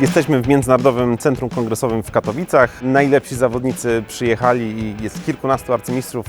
Jesteśmy w Międzynarodowym Centrum Kongresowym w Katowicach. Najlepsi zawodnicy przyjechali i jest kilkunastu arcymistrzów.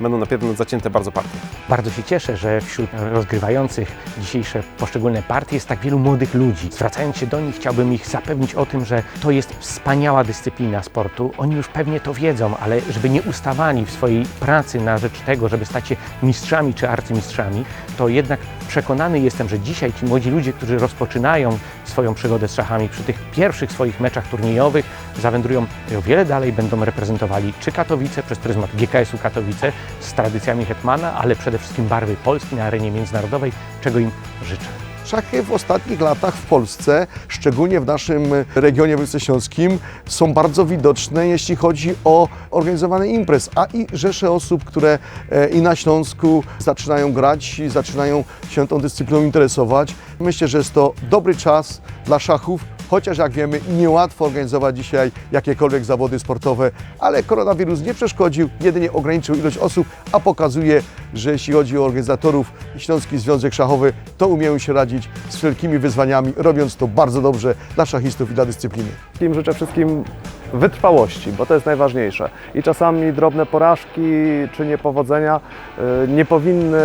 Będą na pewno zacięte bardzo partie. Bardzo się cieszę, że wśród rozgrywających dzisiejsze poszczególne partie jest tak wielu młodych ludzi. Zwracając się do nich, chciałbym ich zapewnić o tym, że to jest wspaniała dyscyplina sportu. Oni już pewnie to wiedzą, ale żeby nie ustawali w swojej pracy na rzecz tego, żeby stać się mistrzami czy arcymistrzami, to jednak przekonany jestem, że dzisiaj ci młodzi ludzie, którzy rozpoczynają swoją przygodę z szachami przy tych pierwszych swoich meczach turniejowych, zawędrują o wiele dalej, będą reprezentowali czy Katowice przez pryzmat GKS-u Katowice z tradycjami Hetmana, ale przede wszystkim barwy Polski na arenie międzynarodowej, czego im życzę. Szachy w ostatnich latach w Polsce, szczególnie w naszym regionie województwie są bardzo widoczne, jeśli chodzi o organizowanie imprez, a i rzesze osób, które e, i na Śląsku zaczynają grać, i zaczynają się tą dyscypliną interesować. Myślę, że jest to dobry czas dla szachów, chociaż jak wiemy niełatwo organizować dzisiaj jakiekolwiek zawody sportowe, ale koronawirus nie przeszkodził, jedynie ograniczył ilość osób, a pokazuje, że jeśli chodzi o organizatorów Śląski Związek Szachowy, to umieją się radzić z wszelkimi wyzwaniami, robiąc to bardzo dobrze dla szachistów i dla dyscypliny. Życzę wszystkim wytrwałości, bo to jest najważniejsze. I czasami drobne porażki czy niepowodzenia y, nie powinny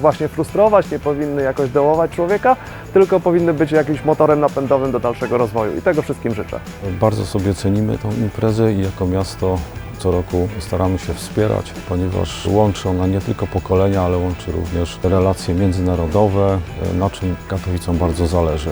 właśnie frustrować, nie powinny jakoś dołować człowieka, tylko powinny być jakimś motorem napędowym do dalszego rozwoju. I tego wszystkim życzę. Bardzo sobie cenimy tą imprezę i jako miasto co roku staramy się wspierać, ponieważ łączy ona nie tylko pokolenia, ale łączy również relacje międzynarodowe, na czym Katowicom bardzo zależy.